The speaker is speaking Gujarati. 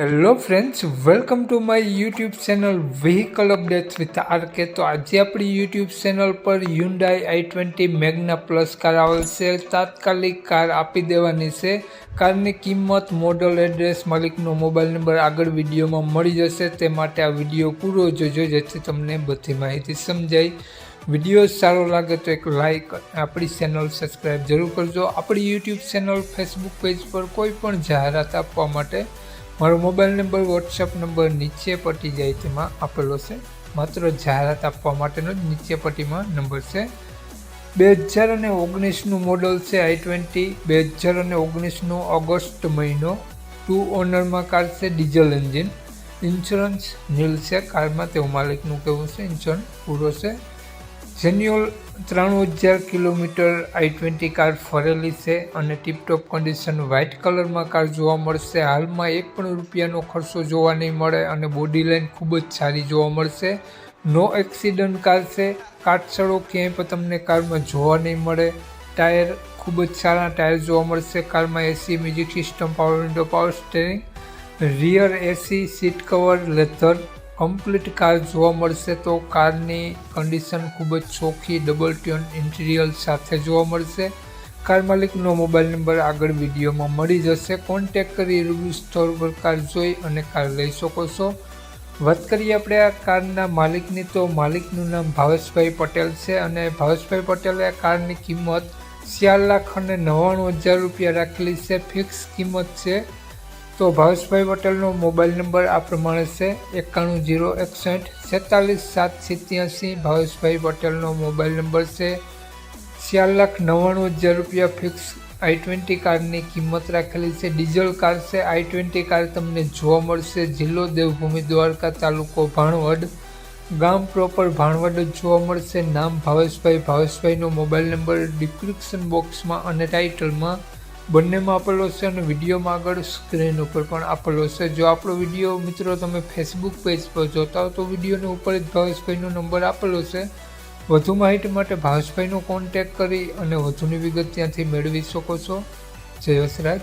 Hello friends welcome to my YouTube channel vehicle updates with R K તો આજે આપણી યુટ્યુબ ચેનલ પર Hyundai i twenty Magna plus car આવેલ છે. તાત્કાલિક કાર આપી દેવાની છે. કારની કિંમત મોડલ એડ્રેસ માલિકનો મોબાઈલ નંબર આગળ વિડીયોમાં મળી જશે. તે માટે આ વીડિયો પૂરો જોજો, જેથી તમને બધી માહિતી સમજાય. વીડિયો સારો લાગે તો એક લાઇક આપણી ચેનલ સબસ્ક્રાઈબ જરૂર કરજો. આપણી યુટ્યુબ ચેનલ ફેસબુક પેજ પર કોઈ પણ જાહેરાત આપવા માટે મારો મોબાઈલ નંબર વોટ્સઅપ નંબર નીચે પટી જાય તેમાં આપેલો છે. માત્ર જાહેરાત આપવા માટેનો જ નીચે પટ્ટીમાં નંબર છે. બે હજાર અને ઓગણીસનું મોડલ છે આઈ ટ્વેન્ટી. બે હજાર અને ઓગણીસનો ઓગસ્ટ મહિનો. ટુ ઓનરમાં કાર છે ડીઝલ એન્જિન ઇન્સ્યોરન્સ નીલ છે કારમાં તેવું માલિકનું કહેવું છે ઇન્સ્યોરન્સ પૂરો છે. જેન્યુઅલ ત્રાણું હજાર કિલોમીટર આઈ ટ્વેન્ટી કાર ફરેલી છે અને ટીપટોપ કન્ડિશન વ્હાઇટ કલરમાં કાર જોવા મળશે. હાલમાં એક પણ રૂપિયાનો ખર્ચો જોવા નહીં મળે અને બોડી લાઇન ખૂબ જ સારી જોવા મળશે. નો એક્સિડન્ટ કાર છે. કાટસળો ક્યાંય પણ તમને કારમાં જોવા નહીં મળે. ટાયર ખૂબ જ સારા ટાયર જોવા મળશે. કારમાં AC, music system power window power steering rear AC seat cover leather complete car જોવા મળશે તો કારની કન્ડિશન ખૂબ જ ચોખ્ખી ડબલ ટ્યુન ઇન્ટિરિયર સાથે જોવા મળશે. કાર માલિકનો મોબાઈલ નંબર આગળ વિડીયોમાં મળી જશે. કોન્ટેક કરી રિવ્યુ સ્થળ પર કાર જોઈ અને કાર લઈ શકો છો. વાત કરીએ આપણે આ કારના માલિકની તો માલિકનું નામ ભાવેશભાઈ પટેલ છે અને ભાવેશભાઈ પટેલે આ કારની કિંમત ચાર લાખ અને નવ્વાણું હજાર રૂપિયા રાખેલી છે. ફિક્સ કિંમત છે તો ભાવેશભાઈ પટેલનો મોબાઈલ નંબર આ પ્રમાણે છે, એકાણું જીરો એકસઠ સેતાલીસ સાત સિત્યાસી. ભાવેશભાઈ પટેલનો મોબાઈલ નંબર છે ચાર લાખ નવ્વાણું હજાર રૂપિયા ફિક્સ. આઈ ટ્વેન્ટી કારની કિંમત રાખેલી છે. ડીઝલ કાર છે, આઈ ટ્વેન્ટી કાર તમને જોવા મળશે. જિલ્લો દેવભૂમિ દ્વારકા તાલુકો ભાણવડ. ગામ પ્રોપર ભાણવડ જ જોવા મળશે. નામ ભાવેશભાઈ. ભાવેશભાઈનો મોબાઈલ નંબર ડિસ્ક્રિપ્શન બોક્સમાં અને ટાઇટલમાં બંનેમાં આપેલો છે અને વિડીયોમાં આગળ સ્ક્રીન ઉપર પણ આપેલો છે. જો આપણો વીડિયો મિત્રો તમે ફેસબુક પેજ પર જોતા હો તો વિડીયોની ઉપર જ ભાવેશભાઈનો નંબર આપેલો છે. વધુ માહિતી માટે ભાવેશભાઈનો કોન્ટેક કરી અને વધુની વિગત ત્યાંથી મેળવી શકો છો. જય વસરાજ